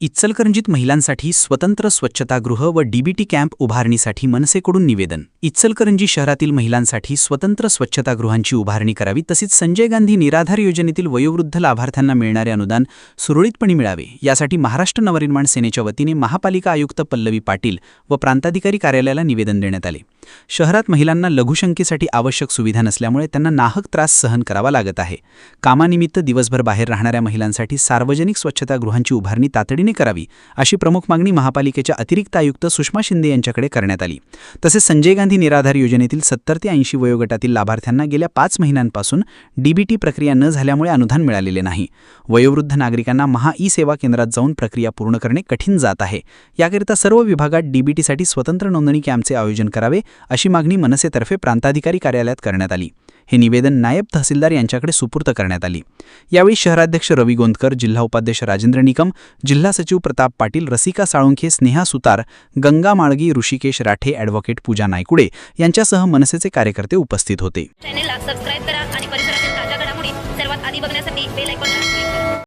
इचलकरंजीत महिलांसाठी स्वतंत्र स्वच्छतागृह व डीबीटी कॅम्प उभारणीसाठी मनसेकडून निवेदन. इच्चलकरंजी शहरातील महिलांसाठी स्वतंत्र स्वच्छतागृहांची उभारणी करावी तसेच संजय गांधी निराधार योजनेतील वयोवृद्ध लाभार्थ्यांना मिळणारे अनुदान सुरळीतपणे मिळावे. यासाठी महाराष्ट्र नवनिर्माण सेनेच्या वतीने महापालिका आयुक्त पल्लवी पाटील व प्रांताधिकारी कार्यालयाला निवेदन देण्यात आले. शहरात महिलांना लघुशंकेसाठी आवश्यक सुविधा नसल्यामुळे त्यांना नाहक त्रास सहन करावा लागत आहे. कामानिमित्त दिवसभर बाहेर राहणाऱ्या महिलांसाठी सार्वजनिक स्वच्छतागृहांची उभारणी तातडीने करावी अशी प्रमुख मागणी महापालिकेच्या अतिरिक्त आयुक्त सुषमा शिंदे यांच्याकडे करण्यात आली. तसेच संजय गांधी निराधार योजनेतील सत्तर ते ऐंशी वयोगटातील लाभार्थ्यांना गेल्या पाच महिन्यांपासून डीबीटी प्रक्रिया न झाल्यामुळे अनुदान मिळालेले नाही. वयोवृद्ध नागरिकांना महा ई सेवा केंद्रात जाऊन प्रक्रिया पूर्ण करणे कठीण जात आहे. याकरिता सर्व विभागात डीबीटीसाठी स्वतंत्र नोंदणी कॅम्पचे आयोजन करावे अशी मागणी मनसेतर्फे प्रांताधिकारी कार्यालयात करण्यात आली. हे निवेदन नायब तहसीलदार यांच्याकडे सुपूर्त करण्यात आली. यावेळी शहराध्यक्ष रवी गोंदकर जिल्हा उपाध्यक्ष राजेंद्र निकम जिल्हा सचिव प्रताप पाटील रसिका साळुंखे स्नेहा सुतार गंगा माळगी ऋषिकेश राठे ॲडव्होकेट पूजा नायकुडे यांच्यासह मनसेचे कार्यकर्ते उपस्थित होते. चॅनेलला सबस्क्राईब करा आणि परिसरातील ताज्या घडामोडी सर्वात आधी बघण्यासाठी बेल आयकॉनला